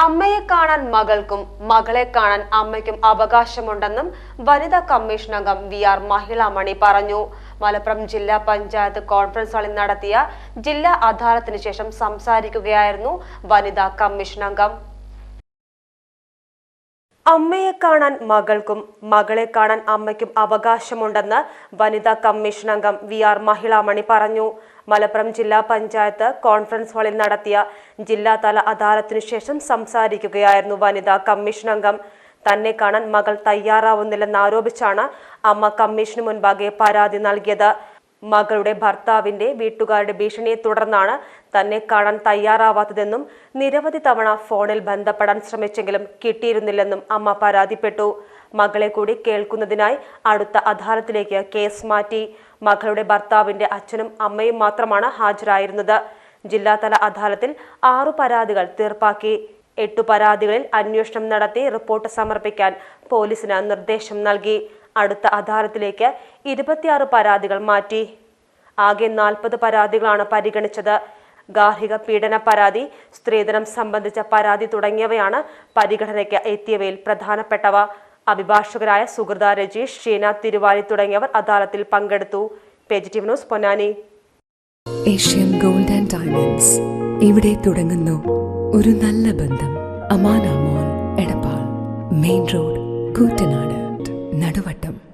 അമ്മയെ കാണാൻ മകൾക്കും മകളെ കാണാൻ അമ്മയ്ക്കും അവകാശമുണ്ടെന്നും വനിതാ കമ്മീഷൻ അംഗം വി ആർ മഹിളാമണി പറഞ്ഞു. മലപ്പുറം ജില്ലാ പഞ്ചായത്ത് കോൺഫറൻസ് ഹാളിൽ നടത്തിയ ജില്ലാ അദാലത്തിന് ശേഷം സംസാരിക്കുകയായിരുന്നു വനിതാ കമ്മീഷൻ അംഗം. അമ്മയെ കാണാൻ മകൾക്കും മകളെ കാണാൻ അമ്മയ്ക്കും അവകാശമുണ്ടെന്ന് വനിതാ കമ്മീഷൻ അംഗം വി ആർ മഹിളാമണി പറഞ്ഞു. മലപ്പുറം ജില്ലാ പഞ്ചായത്ത് കോൺഫറൻസ് ഹാളിൽ നടത്തിയ ജില്ലാതല അദാലത്തിനു ശേഷം സംസാരിക്കുകയായിരുന്നു വനിതാ കമ്മീഷൻ അംഗം. തന്നെ കാണാൻ മകൾ തയ്യാറാവുന്നില്ലെന്നാരോപിച്ചാണ് അമ്മ കമ്മീഷന് മുൻപാകെ പരാതി നൽകിയത്. മകളുടെ ഭർത്താവിന്റെ വീട്ടുകാരുടെ ഭീഷണിയെ തുടർന്നാണ് തന്നെ കാണാൻ തയ്യാറാവാത്തതെന്നും നിരവധി തവണ ഫോണിൽ ബന്ധപ്പെടാൻ ശ്രമിച്ചെങ്കിലും കിട്ടിയിരുന്നില്ലെന്നും അമ്മ പരാതിപ്പെട്ടു. മകളെ കൂടി കേൾക്കുന്നതിനായി അടുത്ത അദാലത്തിലേക്ക് കേസ് മാറ്റി. മകളുടെ ഭർത്താവിന്റെ അച്ഛനും അമ്മയും മാത്രമാണ് ഹാജരായിരുന്നത്. ജില്ലാതല അദാലത്തിൽ ആറു പരാതികൾ തീർപ്പാക്കി. എട്ടു പരാതികളിൽ അന്വേഷണം നടത്തി റിപ്പോർട്ട് സമർപ്പിക്കാൻ പോലീസിന് നിർദ്ദേശം നൽകി. അടുത്ത അദാലത്തിലേക്ക് ഇരുപത്തിയാറ് പരാതികൾ മാറ്റി. ആകെ നാൽപ്പത് പരാതികളാണ് പരിഗണിച്ചത്. ഗാർഹിക പീഡന പരാതി സ്ത്രീധനം സംബന്ധിച്ച പരാതി തുടങ്ങിയവയാണ് പരിഗണനയ്ക്ക് എത്തിയവയിൽ പ്രധാനപ്പെട്ടവ. അഭിഭാഷകരായ സുഹൃത രജീഷ് ഷീന തിരുവാലി തുടങ്ങിയവർ അദാലത്തിൽ പങ്കെടുത്തു. Positive news Ponnani. Asian gold and diamonds. ഇവിടെ തുടങ്ങുന്നു ഒരു നല്ല ബന്ധം. Amanamol Edappal. Main road Koottanad. Naduvattom.